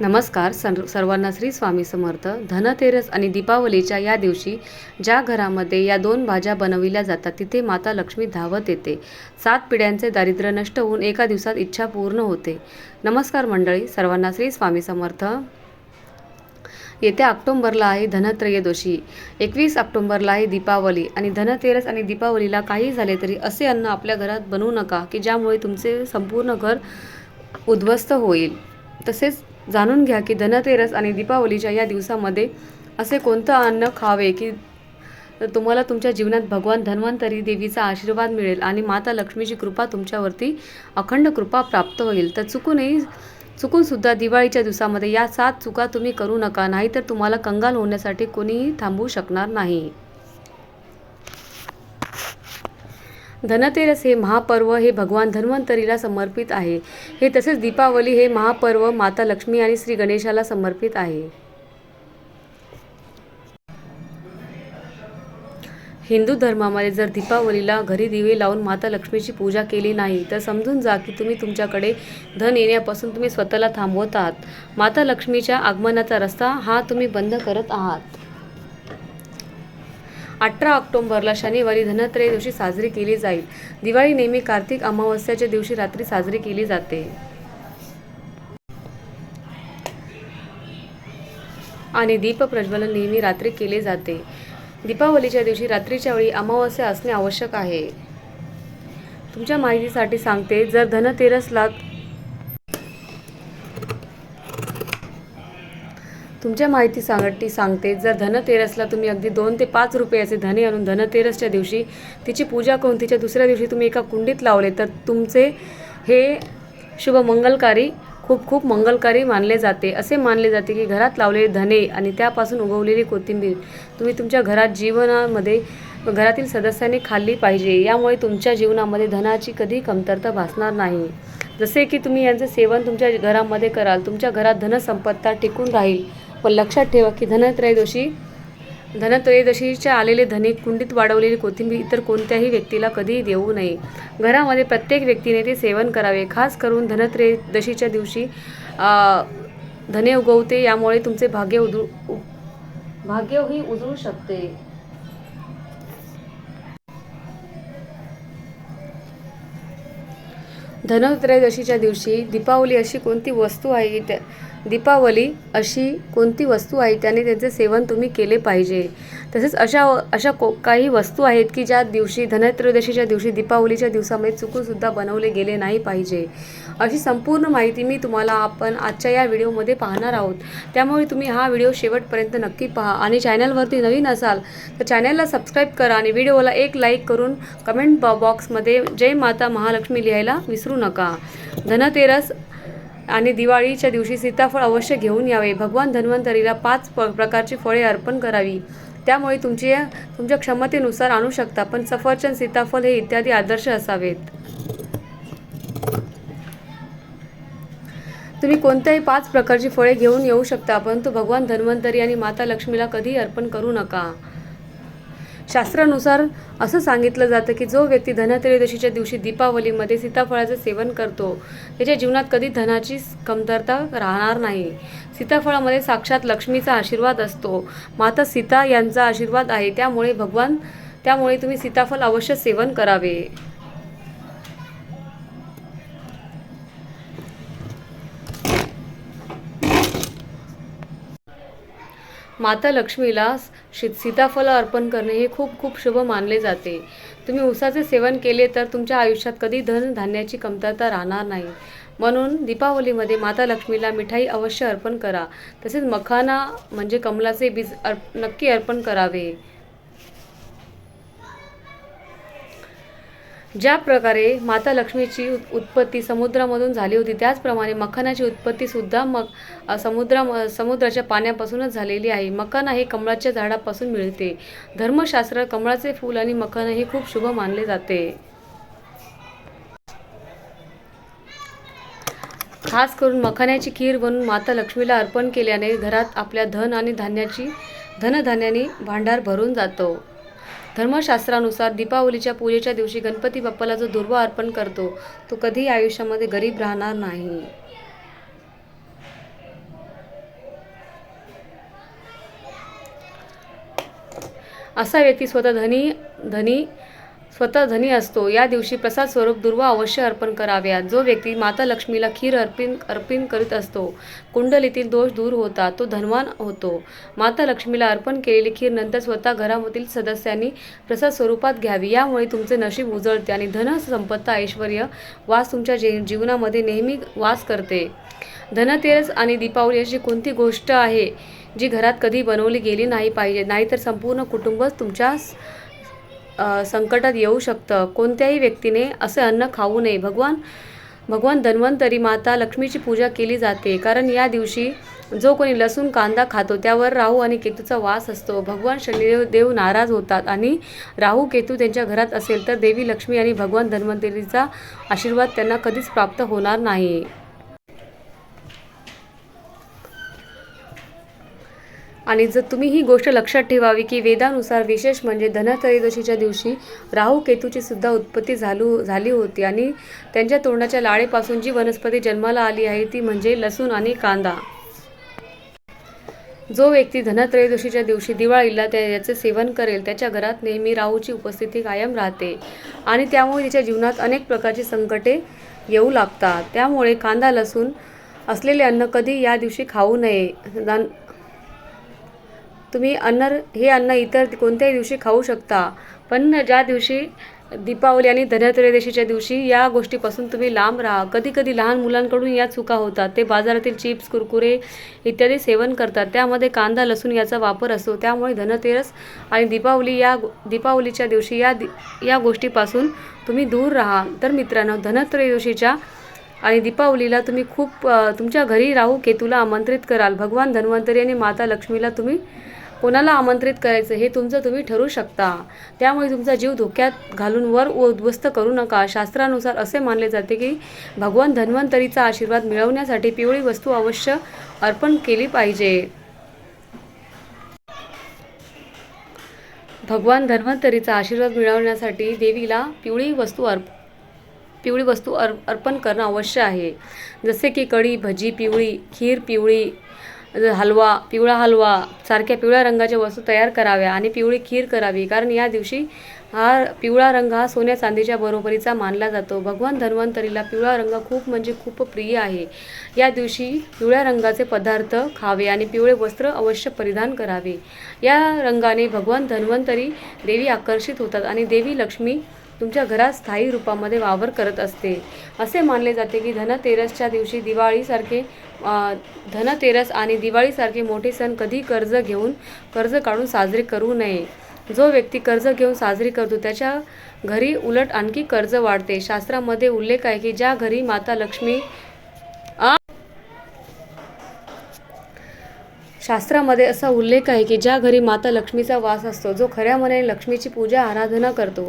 नमस्कार सर सर्वांना श्री स्वामी समर्थ. धनतेरस आणि दीपावलीच्या या दिवशी ज्या घरामध्ये या दोन भाज्या बनविल्या जातात तिथे माता लक्ष्मी धावत येते. सात पिढ्यांचे दारिद्र्य नष्ट होऊन एका दिवसात इच्छा पूर्ण होते. नमस्कार मंडळी सर्वांना श्री स्वामी समर्थ. येत्या ऑक्टोंबरला आहे धनत्रयोदशी. एकवीस ऑक्टोंबरला आहे दीपावली आणि धनतेरस आणि दीपावलीला काही झाले तरी असे अन्न आपल्या घरात बनवू नका की ज्यामुळे तुमचे संपूर्ण घर उद्ध्वस्त होईल. तसेच जाणून घ्या की धनतेरस आणि दीपावलीच्या या दिवसामध्ये असे कोणतं अन्न खावे की तुम्हाला तुमच्या जीवनात भगवान धन्वंतरी देवीचा आशीर्वाद मिळेल आणि माता लक्ष्मीची कृपा तुमच्यावरती अखंड कृपा प्राप्त होईल? तर चुकूनही चुकूनसुद्धा दिवाळीच्या दिवसामध्ये या सात चुका तुम्ही करू नका नाहीतर तुम्हाला कंगाल होण्यासाठी कोणीही थांबवू शकणार नाही. धनतेरस हे महापर्व हे भगवान धन्वंतरीला समर्पित आहे. हे तसेच दीपावली हे महापर्व माता लक्ष्मी आणि श्री गणेशाला समर्पित आहे. हिंदू धर्मामध्ये जर दीपावलीला घरी दिवे लावून माता लक्ष्मीची पूजा केली नाही तर समजून जा की तुम्ही तुमच्याकडे धन येण्यापासून तुम्ही स्वतःला थांबवत आहात माता लक्ष्मीच्या आगमनाचा रस्ता हा तुम्ही बंद करत आहात. अठरा ऑक्टोंबरला शनिवारी धनत्रय दिवशी साजरी केली जाईल. दिवाळी नेहमी कार्तिक अमावस्याच्या दिवशी रात्री साजरी केली जाते. आणि दीप प्रज्वलन नेहमी रात्री केले जाते. दीपावलीच्या दिवशी रात्रीच्या वेळी अमावस्या असणे आवश्यक आहे. तुमच्या माहितीसाठी सांगते जर धनतेरसला तुमच्या माहिती सांगती सांगते. जर धनतेरसला तुम्ही अगदी दोन ते पाच रुपयाचे धने आणून धनतेरसच्या दिवशी तिची पूजा करून तिच्या दुसऱ्या दिवशी तुम्ही एका कुंडीत लावले तर तुमचे हे शुभ मंगलकारी खूप खूप मंगलकारी मानले जाते. असे मानले जाते की घरात लावलेले धने आणि त्यापासून उगवलेली कोथिंबीर तुम्ही तुमच्या घरात जीवनामध्ये घरातील सदस्यांनी खाल्ली पाहिजे. यामुळे तुमच्या जीवनामध्ये धनाची कधी कमतरता भासणार नाही. जसे की तुम्ही यांचे सेवन तुमच्या घरामध्ये कराल. तुमच्या घरात धनसंपत्ता टिकून राहील. पण लक्षात ठेवा की धनत्रयोदशी धनत्रयोदशीच्या आलेले धने कुंडीत वाढवलेली कोथिंबीर इतर कोणत्याही व्यक्तीला कधीही देऊ नये. घरामध्ये प्रत्येक व्यक्तीने ते सेवन करावे. खास करून धनत्रयोदशीच्या दिवशी धने उगवते यामुळे तुमचे भाग्य उधळू भाग्यही उजळू शकते. धनत्रयोदशीच्या दिवशी दीपावली अशी कोणती वस्तू आहे? त्या दीपावली अशी कोणती वस्तू आहे त्याने त्याचे सेवन तुम्ही केले पाहिजे. तसेच अशा अशा को काही वस्तू आहेत की ज्या दिवशी धनत्रयोदशीच्या दिवशी दीपावलीच्या दिवसामध्ये चुकूनसुद्धा बनवले गेले नाही पाहिजे. अशी संपूर्ण माहिती मी तुम्हाला आपण आजच्या या व्हिडिओमध्ये पाहणार आहोत. त्यामुळे तुम्ही हा व्हिडिओ शेवटपर्यंत नक्की पहा. आणि चॅनलवरती नवीन असाल तर चॅनलला सबस्क्राईब करा आणि व्हिडिओला एक लाईक करून कमेंट बॉक्समध्ये जय माता महालक्ष्मी लिहायला विसरू नका. धनतेरस आणि दिवाळीच्या दिवशी सीताफळ अवश्य घेऊन यावे. भगवान धन्वंतरीला पाच प प्रकारची फळे अर्पण करावी. त्यामुळे तुमची तुमच्या क्षमतेनुसार आणू शकता पण सफरचंद सीताफळ हे इत्यादी आदर्श असावेत. तुम्ही कोणत्याही पाच प्रकारची फळे घेऊन येऊ शकता परंतु भगवान धन्वंतरी आणि माता लक्ष्मीला कधीही अर्पण करू नका. शास्त्रानुसार असं सांगितलं जातं की जो व्यक्ती धनत्रयोदशीच्या दिवशी दीपावलीमध्ये सीताफळाचे सेवन करतो त्याच्या जीवनात कधी धनाची कमतरता राहणार नाही. सीताफळामध्ये साक्षात लक्ष्मीचा आशीर्वाद असतो. माता सीता यांचा आशीर्वाद आहे. त्यामुळे भगवान त्यामुळे तुम्ही सीताफळ अवश्य सेवन करावे. माता लक्ष्मीला शी सीताफळ अर्पण करणे हे खूप खूप शुभ मानले जाते. तुम्ही उसाचे सेवन केले तर तुमच्या आयुष्यात कधी धन धान्याची कमतरता राहणार नाही. म्हणून दीपावलीमध्ये माता लक्ष्मीला मिठाई अवश्य अर्पण करा. तसेच मखाना म्हणजे कमलाचे बीज अर्प नक्की अर्पण करावे. ज्या प्रकारे माता लक्ष्मीची उत्पत्ती समुद्रामधून झाली होती त्याचप्रमाणे मखानाची उत्पत्ती सुद्धा मग समुद्रा समुद्राच्या पाण्यापासूनच झालेली आहे. मखाना हे कमळाच्या झाडापासून मिळते. धर्मशास्त्र कमळाचे फूल आणि मखाना हे खूप शुभ मानले जाते. खास करून मखाण्याची खीर बनवून माता लक्ष्मीला अर्पण केल्याने घरात आपल्या धन आणि धान्याची धनधान्याने भांडार भरून जातो. धर्मशास्त्रानुसार दीपावलीच्या पूजेच्या दिवशी गणपती बाप्पाला जो दुर्वा अर्पण करतो तो कधीही आयुष्यामध्ये गरीब राहणार नाही. असा व्यक्ती स्वतः धनी धनी स्वतः धनी असतो. या दिवशी प्रसाद स्वरूप दुर्वा अवश्य अर्पण कराव्यात. जो व्यक्ती माता लक्ष्मीला खीर अर्पण अर्पण करीत असतो कुंडलीतील दोष दूर होता तो धनवान होतो. माता लक्ष्मीला अर्पण केलेली खीर नंतर स्वतः घरामधील सदस्यांनी प्रसाद स्वरूपात घ्यावी. यामुळे तुमचे नशीब उजळते आणि धन संपत्ता ऐश्वर वास तुमच्या जे जीवनामध्ये नेहमी वास करते. धनतेरस आणि दीपावली अशी कोणती गोष्ट आहे जी घरात कधी बनवली गेली नाही पाहिजे? नाहीतर संपूर्ण कुटुंबच तुमच्या संकटात येऊ शकतं. कोणत्याही व्यक्तीने असे अन्न खाऊ नये. भगवान भगवान धन्वंतरी माता लक्ष्मीची पूजा केली जाते. कारण या दिवशी जो कोणी लसूण कांदा खातो त्यावर राहू आणि केतूचा वास असतो. भगवान शनिदेव देव नाराज होतात आणि राहू केतू त्यांच्या घरात असेल तर देवी लक्ष्मी आणि भगवान धन्वंतरीचा आशीर्वाद त्यांना कधीच प्राप्त होणार नाही. आणि जर तुम्ही ही गोष्ट लक्षात ठेवावी की वेदानुसार विशेष म्हणजे धनत्रयोदशीच्या दिवशी राहू केतूची सुद्धा उत्पत्ती झालू झाली होती आणि त्यांच्या तोंडाच्या लाळेपासून जी वनस्पती जन्माला आली आहे ती म्हणजे लसूण आणि कांदा. जो व्यक्ती धनत्रयोदशीच्या दिवशी दिवाळीला त्या याचे सेवन करेल त्याच्या घरात नेहमी राहूची उपस्थिती कायम राहते आणि त्यामुळे तिच्या जीवनात अनेक प्रकारची संकटे येऊ लागतात. त्यामुळे कांदा लसूण असलेले अन्न कधी या दिवशी खाऊ नये. दान तुम्ही अन्न हे अन्न इतर कोणत्याही दिवशी खाऊ शकता. पण ज्या दिवशी दीपावली आणि धनत्रयोदशीच्या दिवशी या गोष्टीपासून तुम्ही लांब राहा. कधी कधी लहान मुलांकडून या चुका होतात. ते बाजारातील चिप्स कुरकुरे इत्यादी सेवन करतात. त्यामध्ये कांदा लसूण याचा वापर असतो. त्यामुळे धनतेरस आणि दीपावली या दीपावलीच्या दिवशी या दि या गोष्टीपासून तुम्ही दूर राहा. तर मित्रांनो धनत्रयोदशीच्या आणि दीपावलीला तुम्ही खूप तुमच्या घरी राहू केतूला आमंत्रित कराल. भगवान धन्वंतरी आणि माता लक्ष्मीला तुम्ही कोणाला आमंत्रित करायचं हे तुमचं तुम्ही ठरू शकता. त्यामुळे तुमचा जीव धोक्यात घालून वर उद्ध्वस्त करू नका. शास्त्रानुसार असे मानले जाते की भगवान धन्वंतरीचा आशीर्वाद मिळवण्यासाठी पिवळी वस्तू अवश्य अर्पण केली पाहिजे. भगवान धन्वंतरीचा आशीर्वाद मिळवण्यासाठी देवीला पिवळी वस्तू अर्प पिवळी वस्तू अर् अर्पण करणं अवश्य आहे. जसे की कढी भजी पिवळी खीर पिवळी हलवा पिवळा हलवा सारख्या पिवळ्या रंगाच्या वस्तू तयार कराव्या आणि पिवळी खीर करावी. कारण या दिवशी हा पिवळा रंग हा सोन्या चांदीच्या बरोबरीचा मानला जातो. भगवान धन्वंतरीला पिवळा रंग खूप म्हणजे खूप प्रिय आहे. या दिवशी पिवळ्या रंगाचे पदार्थ खावे आणि पिवळे वस्त्र अवश्य परिधान करावे. या रंगाने भगवान धन्वंतरी देवी आकर्षित होतात आणि देवी लक्ष्मी तुमच्या घरात स्थायी रूपामध्ये वावर करत असते. असे मानले जाते की धनतेरसच्या दिवशी दिवाळीसारखे धनतेरस आणि दिवाळीसारखे मोठे सण कधी कर्ज घेऊन कर्ज काढून साजरे करू नये. जो व्यक्ती कर्ज घेऊन साजरी करतो त्याच्या घरी उलट आणखी कर्ज वाढते. शास्त्रामध्ये उल्लेख आहे की ज्या घरी माता लक्ष्मी शास्त्रामध्ये असा उल्लेख आहे की ज्या घरी माता लक्ष्मीचा वास असतो जो खऱ्या मनाने लक्ष्मीची पूजा आराधना करतो.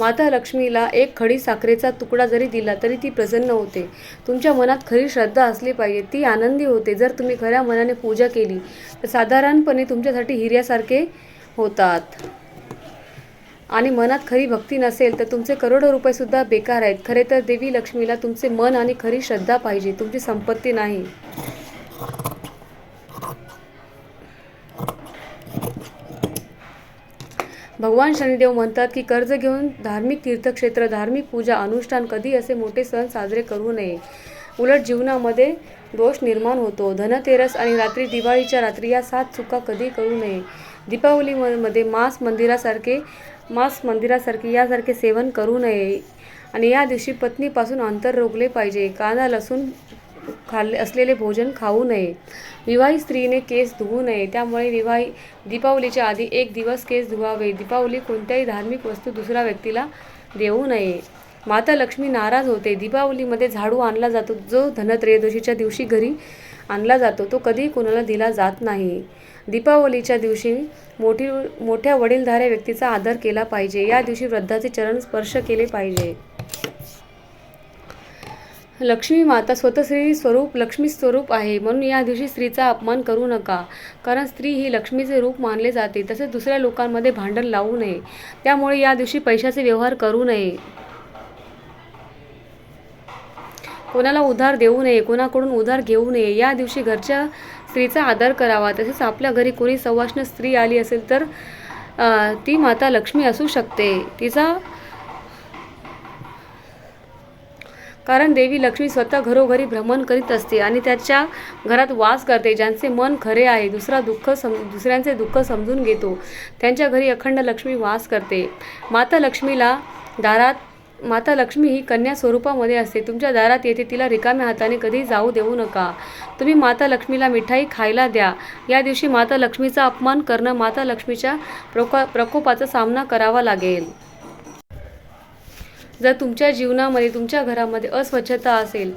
माता लक्ष्मीला एक खडी साखरेचा तुकडा जरी दिला तरी ती प्रसन्न होते. तुमच्या मनात खरी श्रद्धा असली पाहिजे ती आनंदी होते जर तुम्ही खऱ्या मनाने पूजा केली. तर साधारणपणे तुमच्यासाठी हिऱ्यासारखे होतात. आणि मनात खरी भक्ती नसेल तर तुमचे करोडो रुपयेसुद्धा बेकार आहेत. खरे तर देवी लक्ष्मीला तुमचे मन आणि खरी श्रद्धा पाहिजे तुमची संपत्ती नाही. भगवान शनिदेव म्हणतात की कर्ज घेऊन धार्मिक तीर्थक्षेत्र धार्मिक पूजा अनुष्ठान कधी असे मोठे सण साजरे करू नये. उलट जीवनामध्ये दोष निर्माण होतो. धनतेरस आणि रात्री दिवाळीच्या रात्री या सात चुका कधी करू नये. दीपावलीमध्ये मांस मंदिरासारखे मांस मंदिरासारखे यासारखे सेवन करू नये. आणि या दिवशी पत्नीपासून अंतर रोखले पाहिजे. कांदा लसूण खाल्ले असलेले भोजन खाऊ नये. विवाहित स्त्रीने केस धुवू नये. त्यामुळे विवाही दीपावलीच्या आधी एक दिवस केस धुवावे. दीपावली कोणत्याही धार्मिक वस्तू दुसऱ्या व्यक्तीला देऊ नये. माता लक्ष्मी नाराज होते. दीपावलीमध्ये झाडू आणला जातो. जो धनत्रयोदशीच्या दिवशी घरी आणला जातो तो कधीही कोणाला दिला जात नाही. दीपावलीच्या दिवशी मोठी मोठ्या वडीलधाऱ्या व्यक्तीचा आदर केला पाहिजे. या दिवशी वृद्धाचे चरण स्पर्श केले पाहिजे. लक्ष्मी माता स्वतः स्त्री स्वरूप लक्ष्मी स्वरूप आहे. म्हणून या दिवशी स्त्रीचा अपमान करू नका. कारण स्त्री ही लक्ष्मीचे रूप मानले जाते. तसेच दुसऱ्या लोकांमध्ये भांडण लावू नये. त्यामुळे या दिवशी पैशाचे व्यवहार करू नये. कोणाला उधार देऊ नये कोणाकडून उधार घेऊ नये या दिवशी घरच्या स्त्रीचा आदर करावा. तसेच आपल्या घरी कोणी सवाष्ण स्त्री आली असेल तर ती माता लक्ष्मी असू शकते. तिचा कारण देवी लक्ष्मी स्वतः घरोघरी भ्रमण करीत असते आणि त्याच्या घरात वास करते ज्यांचे मन खरे आहे दुसरा दुःख सम दुसऱ्यांचे दुःख समजून घेतो. त्यांच्या घरी अखंड लक्ष्मी वास करते. माता लक्ष्मीला दारात माता लक्ष्मी ही कन्या स्वरूपामध्ये असते. तुमच्या दारात येते तिला रिकाम्या हाताने कधी जाऊ देऊ नका. तुम्ही माता लक्ष्मीला मिठाई खायला द्या. या दिवशी माता लक्ष्मीचा अपमान करणं माता लक्ष्मीच्या प्रको प्रकोपाचा सामना करावा लागेल. जर तुमच्या जीवनामध्ये तुमच्या घरामध्ये अस्वच्छता असेल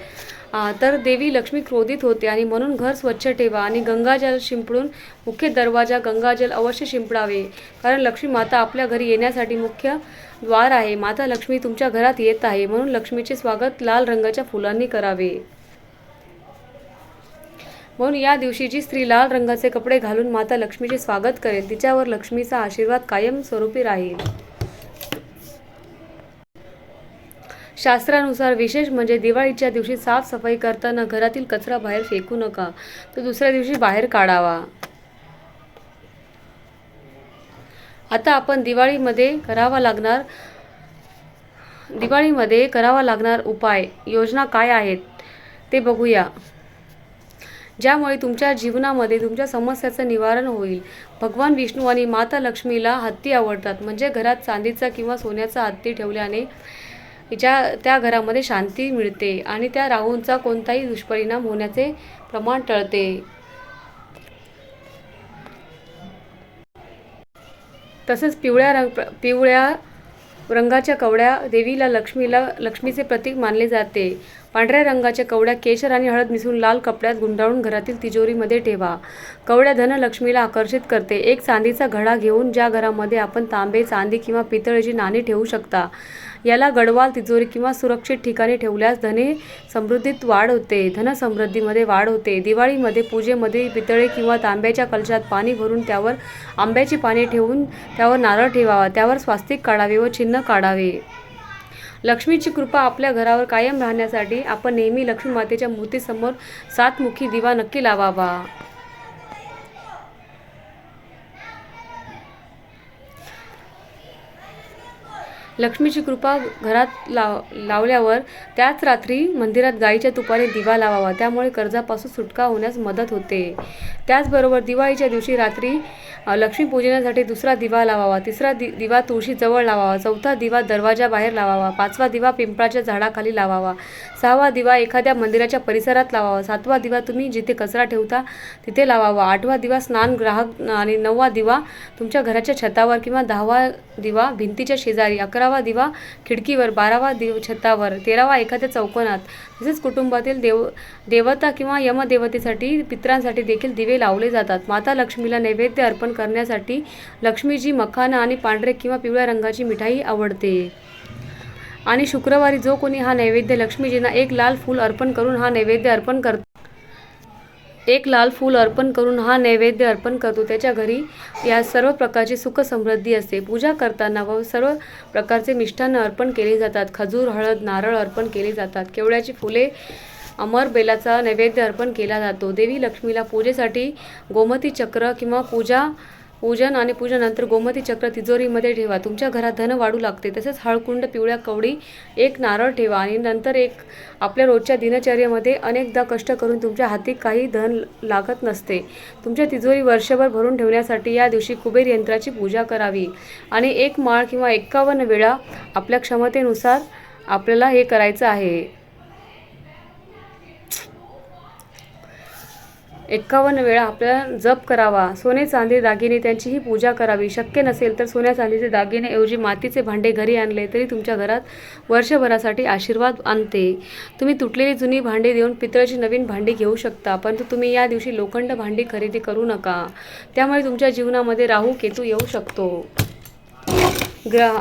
तर देवी लक्ष्मी क्रोधित होते आणि म्हणून घर स्वच्छ ठेवा आणि गंगाजल शिंपडून मुख्य दरवाजा गंगाजल अवश्य शिंपडावे. कारण लक्ष्मी माता आपल्या घरी येण्यासाठी मुख्य द्वार आहे. माता लक्ष्मी तुमच्या घरात येत आहे. म्हणून लक्ष्मीचे स्वागत लाल रंगाच्या फुलांनी करावे. म्हणून या दिवशी जी स्त्री लाल रंगाचे कपडे घालून माता लक्ष्मीचे स्वागत करेल तिच्यावर लक्ष्मीचा आशीर्वाद कायम स्वरूपी राहील. शास्त्रानुसार विशेष म्हणजे दिवाळीच्या दिवशी साफसफाई करताना घरातील कचरा बाहेर फेकू नका. तो दुसऱ्या दिवशी बाहेर काढावा. आता आपण दिवाळीमध्ये करावा लागणार दिवाळीमध्ये करावा लागणार उपाय योजना काय आहेत ते बघूया. ज्यामुळे तुमच्या जीवनामध्ये तुमच्या समस्याचं निवारण होईल. भगवान विष्णू आणि माता लक्ष्मीला हत्ती आवडतात. म्हणजे घरात चांदीचा किंवा सोन्याचा हत्ती ठेवल्याने ज्या त्या घरामध्ये शांती मिळते आणि त्या राहूंचा कोणताही दुष्परिणाम होण्याचे प्रमाण टळते. तसेच पिवळ्या रंग पिवळ्या रंगाच्या कवड्या देवीला लक्ष्मीला लक्ष्मीचे प्रतीक मानले जाते. पांढऱ्या रंगाच्या कवड्या केशर आणि हळद मिसळून लाल कपड्यात गुंडाळून घरातील तिजोरीमध्ये ठेवा. कवड्या धनलक्ष्मीला आकर्षित करते. एक चांदीचा घडा घेऊन ज्या घरामध्ये आपण तांबे चांदी किंवा पितळेची नाणी ठेवू शकता. याला गडवाल तिजोरी किंवा सुरक्षित ठिकाणी ठेवल्यास धने समृद्धीत वाढ होते. धनसमृद्धीमध्ये वाढ होते. दिवाळीमध्ये पूजेमध्ये पितळे किंवा तांब्याच्या कलशात पाणी भरून त्यावर आंब्याची पाने ठेवून त्यावर नारळ ठेवावा. त्यावर स्वास्तिक काढावे व चिन्ह काढावे. लक्ष्मीची कृपा आपल्या घरावर कायम राहण्यासाठी आपण नेहमी लक्ष्मी मातेच्या मूर्तीसमोर सातमुखी दिवा नक्की लावावा. लक्ष्मीची कृपा घरात लाव लावल्यावर त्याच रात्री मंदिरात गाईच्या तुपाने दिवा लावावा. त्यामुळे कर्जापासून सुटका होण्यास मदत होते. त्याचबरोबर दिवाळीच्या दिवशी रात्री लक्ष्मीपूजनासाठी दुसरा दिवा लावावा. तिसरा दि दिवा तुळशीजवळ लावावा. चौथा दिवा दरवाजाबाहेर लावावा. पाचवा दिवा पिंपळाच्या झाडाखाली लावावा. सहावा दिवा एखाद्या मंदिराच्या परिसरात लावावा. सातवा दिवा तुम्ही जिथे कचरा ठेवता तिथे लावावा. आठवा दिवा स्नानग्राहक आणि नववा दिवा तुमच्या घराच्या छतावर किंवा दहावा दिवा भिंतीच्या शेजारी. अकरा अकरावा दिवा खिडकीवर बारावा दिव छतावर तेरावा एखाद्या चौकोनात. तसेच कुटुंबातील देव देवता किंवा यमदेवतेसाठी पित्रांसाठी देखील दिवे लावले जातात. माता लक्ष्मीला नैवेद्य अर्पण करण्यासाठी लक्ष्मीजी मखाना आणि पांढरे किंवा पिवळ्या रंगाची मिठाई आवडते. आणि शुक्रवारी जो कोणी हा नैवेद्य लक्ष्मीजींना एक लाल फूल अर्पण करून हा नैवेद्य अर्पण कर एक लाल फूल अर्पण करून हा नैवेद्य अर्पण करतो. त्याच्या घरी या सर्व प्रकारची सुख समृद्धी असते. पूजा करताना व सर्व प्रकारचे मिष्टान्न अर्पण केले जातात. खजूर हळद नारळ अर्पण केले जातात. केवळ्याची फुले अमर बेलाचा नैवेद्य अर्पण केला जातो. देवी लक्ष्मीला पूजेसाठी गोमती चक्र किंवा पूजा पूजन आणि पूजनानंतर गोमती चक्र तिजोरीमध्ये ठेवा. तुमच्या घरात धन वाढू लागते. तसेच हळकुंड पिवळ्या कवडी एक नारळ ठेवा आणि नंतर एक आपल्या रोजच्या दिनचर्येमध्ये अनेकदा कष्ट करून तुमच्या हाती काही धन लागत नसते. तुमच्या तिजोरी वर्षभर भरून ठेवण्यासाठी या दिवशी कुबेर यंत्राची पूजा करावी आणि एक माळ किंवा एक्कावन्न वेळा आपल्या क्षमतेनुसार आपल्याला हे करायचं आहे. एकावन्न वेळा आपल्याला जप करावा. सोने चांदी दागिने त्यांचीही पूजा करावी. शक्य नसेल तर सोन्या चांदीचे दागिनेऐवजी मातीचे भांडे घरी आणले तरी तुमच्या घरात वर्षभरासाठी आशीर्वाद आणते. तुम्ही तुटलेली जुनी भांडी देऊन पितळाची नवीन भांडी घेऊ शकता परंतु तुम्ही या दिवशी लोखंड भांडी खरेदी करू नका. त्यामुळे तुमच्या जीवनामध्ये राहू केतू येऊ शकतो. ग्रह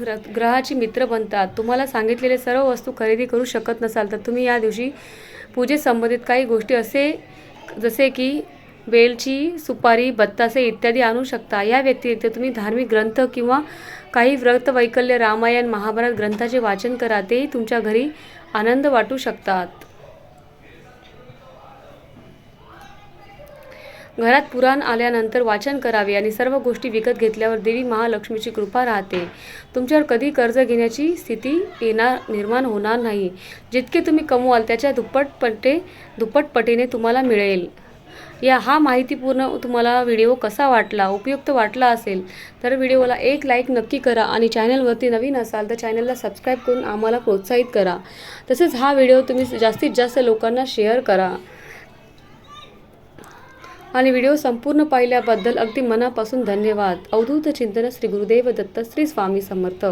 ग्रह ग्रहाची मित्र बनतात. तुम्हाला सांगितलेले सर्व वस्तू खरेदी करू शकत नसाल तर तुम्ही या दिवशी पूजेत संबंधित काही गोष्टी असे जसे की वेलची सुपारी बत्तासे इत्यादी आणू शकता. या व्यतिरिक्त तुम्ही धार्मिक ग्रंथ किंवा काही व्रत वैकल्य रामायण महाभारत ग्रंथाचे वाचन करा. तेही तुमच्या घरी आनंद वाटू शकतात. घरात पुराण आल्यानंतर वाचन करावे आणि सर्व गोष्टी विकत घेतल्यावर देवी महालक्ष्मीची कृपा राहते. तुमच्यावर कधी कर्ज घेण्याची स्थिती येणार निर्माण होणार नाही. जितके तुम्ही कमवाल त्याच्या दुप्पटपटे दुप्पटपटीने तुम्हाला मिळेल. या हा माहितीपूर्ण तुम्हाला व्हिडिओ कसा वाटला उपयुक्त वाटला असेल तर व्हिडिओला एक लाईक नक्की करा आणि चॅनलवरती नवीन असाल तर चॅनलला सबस्क्राईब करून आम्हाला प्रोत्साहित करा. तसेच हा व्हिडिओ तुम्ही जास्तीत जास्त लोकांना शेअर करा. आणि व्हिडिओ संपूर्ण पाहिल्याबद्दल अगदी मनापासून धन्यवाद. अवधूत चिंतन श्री गुरुदेव दत्त श्री स्वामी समर्थ.